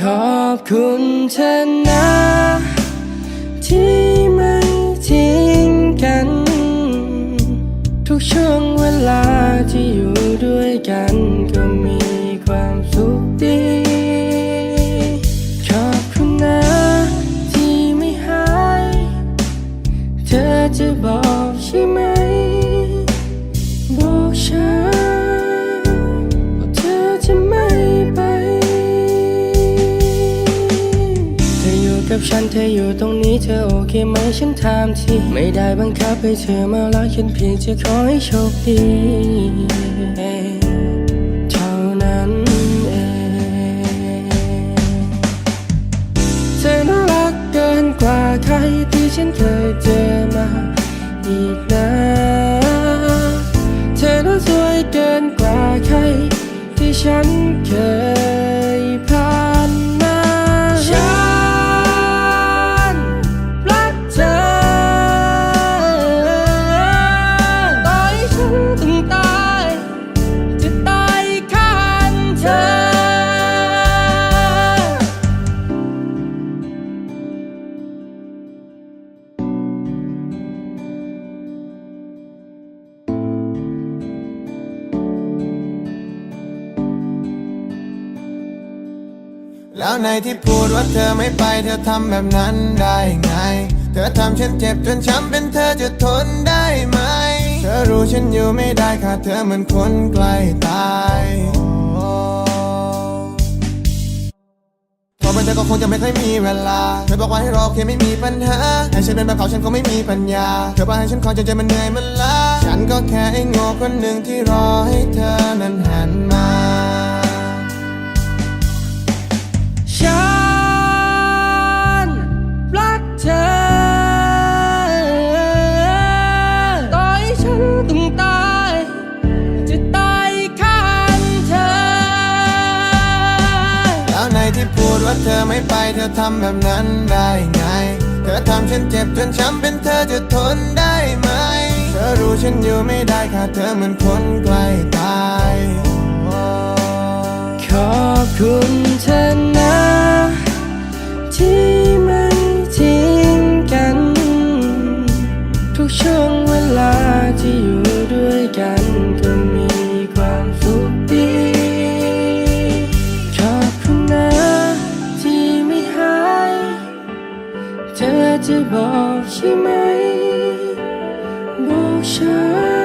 ขอบคุณเธอนะที่ไม่ทิ้งกัน ทุกช่วงเวลาที่อยู่ด้วยกันก็มีความสุขดี ขอบคุณนะที่ไม่หาย เธอจะบอกใช่ไหม กับฉันเธออยู่ตรงนี้เธอโอเคไหมฉันถามทีไม่ได้บังคับให้เธอมารักฉันเพียงจะขอให้โชคดีเท่านั้นเองเธอน่ารักเกินกว่าใครที่ฉันเคยเจอ แล้วในที่พูดว่าเธอไม่ไปเธอทำแบบนั้นได้ไง เธอทำฉันเจ็บจนช้ำเป็นเธอจะทนได้ไหม เธอรู้ฉันอยู่ไม่ได้ค่ะเธอเหมือนคนใกล้ตายพอเป็นเธอก็คงจะไม่ค่อยมีเวลา เธอบอกว่าให้รอโอเคไม่มีปัญหา ให้ฉันเป็นแบบเขาฉันก็ไม่มีปัญญา เธอบอกให้ฉันคอยจนใจมันเหนื่อยมันล้า ฉันก็แค่ไอ้โง่คนหนึ่งที่รอให้เธอนั้นหันมา ว่าเธอไม่ไปเธอทำแบบนั้นได้ไง เธอทำฉันเจ็บจนช้ำเป็นเธอจะทนได้ไหม เธอรู้ฉันอยู่ไม่ได้ค่ะเธอเหมือนคนใกล้ตาย ขอบคุณเธอ เธอจะบอกใช่ไหม บอกฉัน